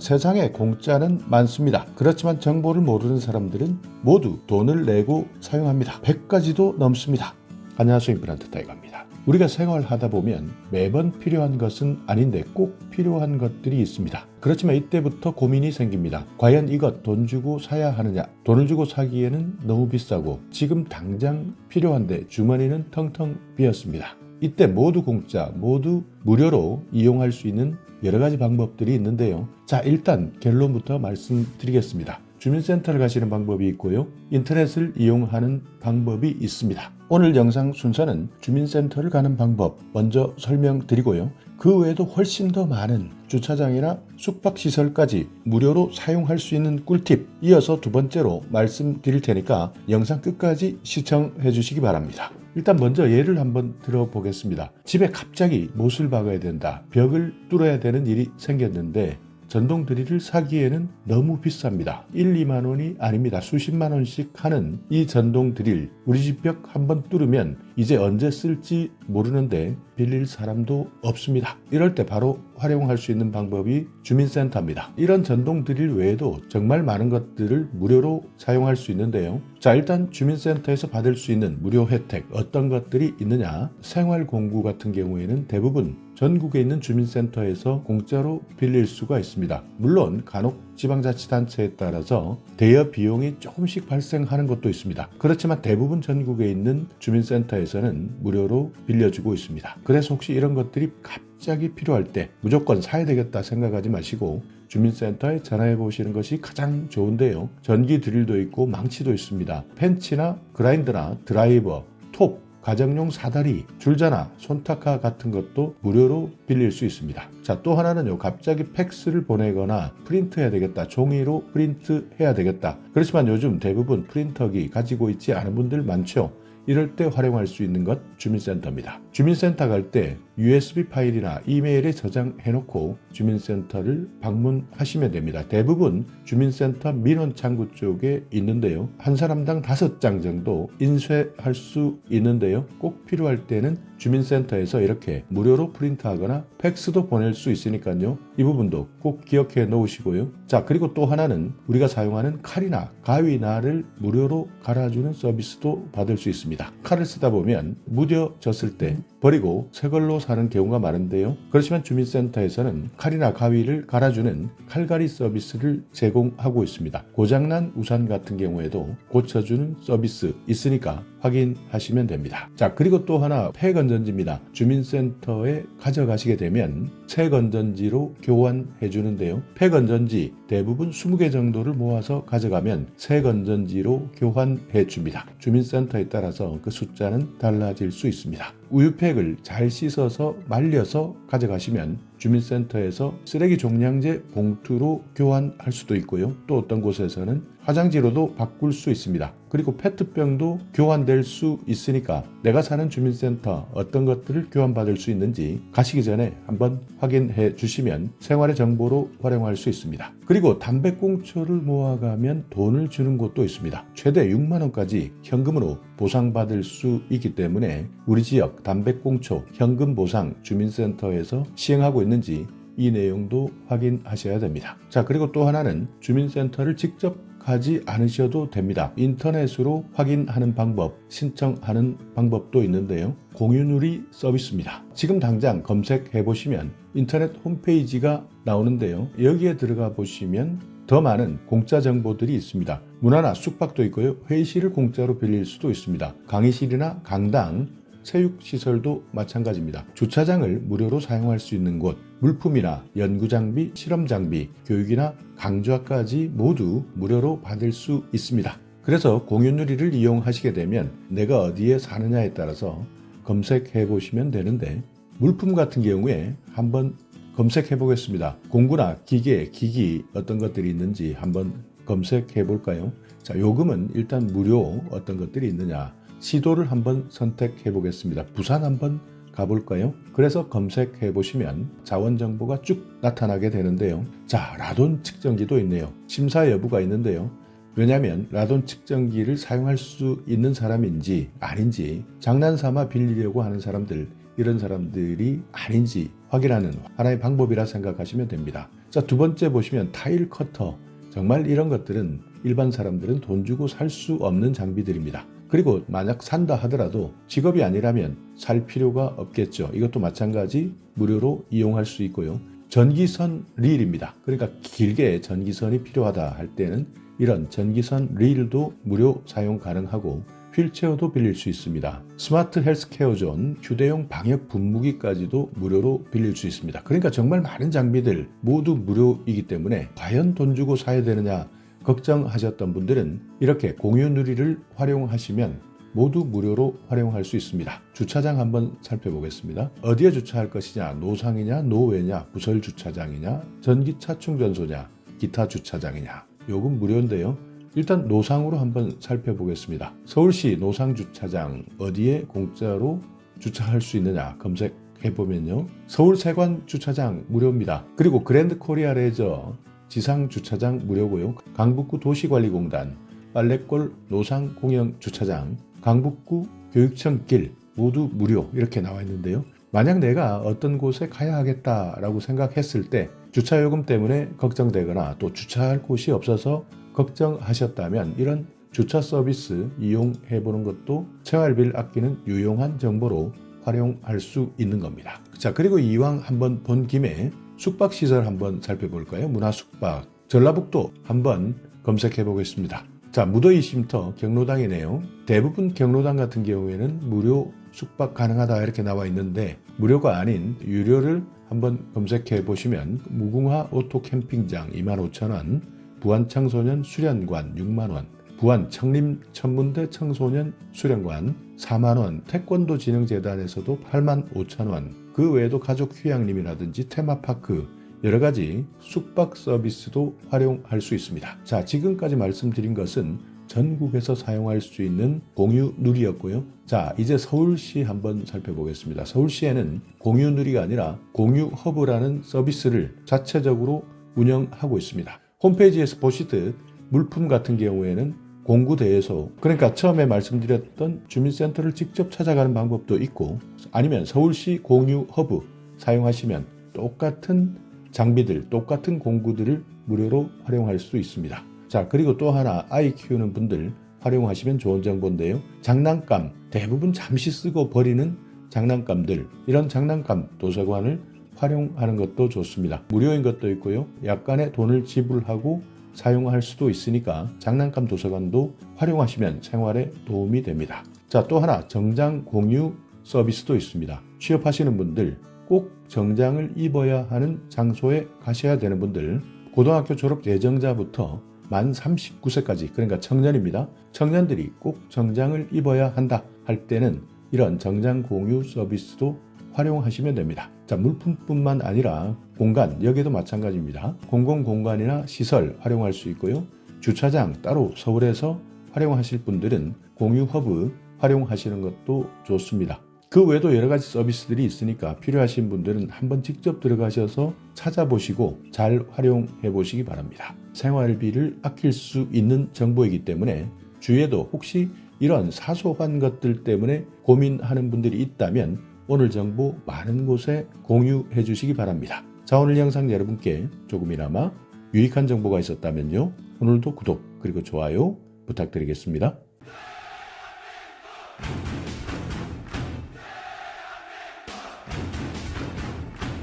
세상에 공짜는 많습니다. 그렇지만 정보를 모르는 사람들은 모두 돈을 내고 사용합니다. 100가지도 넘습니다. 안녕하세요. 임플란트 타이거입니다. 우리가 생활하다 보면 매번 필요한 것은 아닌데 꼭 필요한 것들이 있습니다. 그렇지만 이때부터 고민이 생깁니다. 과연 이것 돈 주고 사야 하느냐? 돈을 주고 사기에는 너무 비싸고 지금 당장 필요한데 주머니는 텅텅 비었습니다. 이때 모두 공짜, 모두 무료로 이용할 수 있는 여러 가지 방법들이 있는데요. 자, 일단 결론부터 말씀드리겠습니다. 주민센터를 가시는 방법이 있고요. 인터넷을 이용하는 방법이 있습니다. 오늘 영상 순서는 주민센터를 가는 방법 먼저 설명드리고요. 그 외에도 훨씬 더 많은 주차장이나 숙박시설까지 무료로 사용할 수 있는 꿀팁 이어서 두 번째로 말씀드릴 테니까 영상 끝까지 시청해 주시기 바랍니다. 일단 먼저 예를 한번 들어보겠습니다. 집에 갑자기 못을 박아야 된다. 벽을 뚫어야 되는 일이 생겼는데 전동 드릴을 사기에는 너무 비쌉니다. 1, 2만 원이 아닙니다. 수십만 원씩 하는 이 전동 드릴 우리 집 벽 한번 뚫으면 이제 언제 쓸지 모르는데 빌릴 사람도 없습니다. 이럴 때 바로 활용할 수 있는 방법이 주민센터입니다. 이런 전동 드릴 외에도 정말 많은 것들을 무료로 사용할 수 있는데요. 자, 일단 주민센터에서 받을 수 있는 무료 혜택 어떤 것들이 있느냐? 생활 공구 같은 경우에는 대부분 전국에 있는 주민센터에서 공짜로 빌릴 수가 있습니다. 물론 간혹 지방자치단체에 따라서 대여 비용이 조금씩 발생하는 것도 있습니다. 그렇지만 대부분 전국에 있는 주민센터에서는 무료로 빌려주고 있습니다. 그래서 혹시 이런 것들이 갑자기 필요할 때 무조건 사야 되겠다 생각하지 마시고 주민센터에 전화해 보시는 것이 가장 좋은데요. 전기 드릴도 있고 망치도 있습니다. 펜치나 그라인더나 드라이버, 톱, 가정용 사다리, 줄자나 손타카 같은 것도 무료로 빌릴 수 있습니다. 자, 또 하나는요. 갑자기 팩스를 보내거나 프린트해야 되겠다. 종이로 프린트해야 되겠다. 그렇지만 요즘 대부분 프린터기 가지고 있지 않은 분들 많죠. 이럴 때 활용할 수 있는 것 주민센터입니다. 주민센터 갈 때 USB 파일이나 이메일에 저장해 놓고 주민센터를 방문하시면 됩니다. 대부분 주민센터 민원 창구 쪽에 있는데요. 한 사람당 다섯 장 정도 인쇄할 수 있는데요. 꼭 필요할 때는 주민센터에서 이렇게 무료로 프린트하거나 팩스도 보낼 수 있으니까요. 이 부분도 꼭 기억해 놓으시고요. 자, 그리고 또 하나는 우리가 사용하는 칼이나 가위나를 무료로 갈아주는 서비스도 받을 수 있습니다. 칼을 쓰다 보면 무뎌졌을 때 버리고 새 걸로 사는 경우가 많은데요. 그렇지만 주민센터에서는 칼이나 가위를 갈아주는 칼갈이 서비스를 제공하고 있습니다. 고장난 우산 같은 경우에도 고쳐주는 서비스 있으니까 확인하시면 됩니다. 자, 그리고 또 하나 폐건전지입니다. 주민센터에 가져가시게 되면 새 건전지로 교환해 주는데요. 폐건전지 대부분 20개 정도를 모아서 가져가면 새 건전지로 교환해 줍니다. 주민센터에 따라서 그 숫자는 달라질 수 있습니다. 우유팩을 잘 씻어서 말려서 가져가시면 주민센터에서 쓰레기 종량제 봉투로 교환할 수도 있고요. 또 어떤 곳에서는 화장지로도 바꿀 수 있습니다. 그리고 페트병도 교환될 수 있으니까 내가 사는 주민센터 어떤 것들을 교환받을 수 있는지 가시기 전에 한번 확인해 주시면 생활의 정보로 활용할 수 있습니다. 그리고 담배꽁초를 모아가면 돈을 주는 곳도 있습니다. 최대 6만 원까지 현금으로 보상받을 수 있기 때문에 우리 지역 담배꽁초 현금 보상 주민센터에서 시행하고 있는지 이 내용도 확인하셔야 됩니다. 자, 그리고 또 하나는 주민센터를 직접 가지 않으셔도 됩니다. 인터넷으로 확인하는 방법, 신청하는 방법도 있는데요. 공유누리 서비스입니다. 지금 당장 검색해 보시면 인터넷 홈페이지가 나오는데요. 여기에 들어가 보시면 더 많은 공짜 정보들이 있습니다. 문화나 숙박도 있고요. 회의실을 공짜로 빌릴 수도 있습니다. 강의실이나 강당, 체육시설도 마찬가지입니다. 주차장을 무료로 사용할 수 있는 곳, 물품이나 연구장비, 실험장비, 교육이나 강좌까지 모두 무료로 받을 수 있습니다. 그래서 공유누리를 이용하시게 되면 내가 어디에 사느냐에 따라서 검색해 보시면 되는데 물품 같은 경우에 한번 검색해 보겠습니다. 공구나 기계, 기기 어떤 것들이 있는지 한번 검색해 볼까요? 자, 요금은 일단 무료 어떤 것들이 있느냐 시도를 한번 선택해 보겠습니다. 부산 한번 가볼까요? 그래서 검색해 보시면 자원 정보가 쭉 나타나게 되는데요. 자, 라돈 측정기도 있네요. 심사 여부가 있는데요. 왜냐하면 라돈 측정기를 사용할 수 있는 사람인지 아닌지 장난삼아 빌리려고 하는 사람들 이런 사람들이 아닌지 확인하는 하나의 방법이라 생각하시면 됩니다. 자, 두 번째 보시면 타일 커터. 정말 이런 것들은 일반 사람들은 돈 주고 살 수 없는 장비들입니다. 그리고 만약 산다 하더라도 직업이 아니라면 살 필요가 없겠죠. 이것도 마찬가지 무료로 이용할 수 있고요. 전기선 릴입니다. 그러니까 길게 전기선이 필요하다 할 때는 이런 전기선 릴도 무료 사용 가능하고 휠체어도 빌릴 수 있습니다. 스마트 헬스케어 존, 휴대용 방역 분무기까지도 무료로 빌릴 수 있습니다. 그러니까 정말 많은 장비들 모두 무료이기 때문에 과연 돈 주고 사야 되느냐 걱정하셨던 분들은 이렇게 공유 누리를 활용하시면 모두 무료로 활용할 수 있습니다. 주차장 한번 살펴보겠습니다. 어디에 주차할 것이냐, 노상이냐, 노외냐, 부설 주차장이냐, 전기차 충전소냐, 기타 주차장이냐. 요금 무료인데요. 일단 노상으로 한번 살펴보겠습니다. 서울시 노상 주차장 어디에 공짜로 주차할 수 있느냐 검색해 보면요. 서울 세관 주차장 무료입니다. 그리고 그랜드 코리아 레저 지상 주차장 무료고요. 강북구 도시관리공단 빨래골 노상 공영 주차장 강북구 교육청 길 모두 무료 이렇게 나와 있는데요. 만약 내가 어떤 곳에 가야 하겠다라고 생각했을 때 주차 요금 때문에 걱정되거나 또 주차할 곳이 없어서 걱정하셨다면 이런 주차 서비스 이용해 보는 것도 생활비를 아끼는 유용한 정보로 활용할 수 있는 겁니다. 자, 그리고 이왕 한번 본 김에 숙박 시설 한번 살펴볼까요? 문화 숙박. 전라북도 한번 검색해 보겠습니다. 자, 무더위 쉼터 경로당이네요. 대부분 경로당 같은 경우에는 무료 숙박 가능하다 이렇게 나와 있는데 무료가 아닌 유료를 한번 검색해 보시면 무궁화 오토 캠핑장 25,000원, 부안 청소년 수련관 6만원, 부안 청림 천문대 청소년 수련관 4만원, 태권도 진흥재단에서도 8만 5천원, 그 외에도 가족 휴양림이라든지 테마파크, 여러 가지 숙박 서비스도 활용할 수 있습니다. 자, 지금까지 말씀드린 것은 전국에서 사용할 수 있는 공유 누리였고요. 자, 이제 서울시 한번 살펴보겠습니다. 서울시에는 공유 누리가 아니라 공유 허브라는 서비스를 자체적으로 운영하고 있습니다. 홈페이지에서 보시듯 물품 같은 경우에는 공구대에서 그러니까 처음에 말씀드렸던 주민센터를 직접 찾아가는 방법도 있고 아니면 서울시 공유 허브 사용하시면 똑같은 장비들, 똑같은 공구들을 무료로 활용할 수 있습니다. 자, 그리고 또 하나 아이 키우는 분들 활용하시면 좋은 정보인데요. 장난감, 대부분 잠시 쓰고 버리는 장난감들, 이런 장난감 도서관을 활용하는 것도 좋습니다. 무료인 것도 있고요. 약간의 돈을 지불하고 사용할 수도 있으니까 장난감 도서관도 활용하시면 생활에 도움이 됩니다. 자, 또 하나 정장 공유 서비스도 있습니다. 취업하시는 분들 꼭 정장을 입어야 하는 장소에 가셔야 되는 분들 고등학교 졸업 예정자부터 만 39세까지 그러니까 청년입니다. 청년들이 꼭 정장을 입어야 한다 할 때는 이런 정장 공유 서비스도 활용하시면 됩니다. 자, 물품뿐만 아니라 공간, 여기도 마찬가지입니다. 공공 공간이나 시설 활용할 수 있고요. 주차장 따로 서울에서 활용하실 분들은 공유 허브 활용하시는 것도 좋습니다. 그 외에도 여러 가지 서비스들이 있으니까 필요하신 분들은 한번 직접 들어가셔서 찾아보시고 잘 활용해 보시기 바랍니다. 생활비를 아낄 수 있는 정보이기 때문에 주위에도 혹시 이런 사소한 것들 때문에 고민하는 분들이 있다면 오늘 정보 많은 곳에 공유해 주시기 바랍니다. 자, 오늘 영상 여러분께 조금이나마 유익한 정보가 있었다면요. 오늘도 구독 그리고 좋아요 부탁드리겠습니다.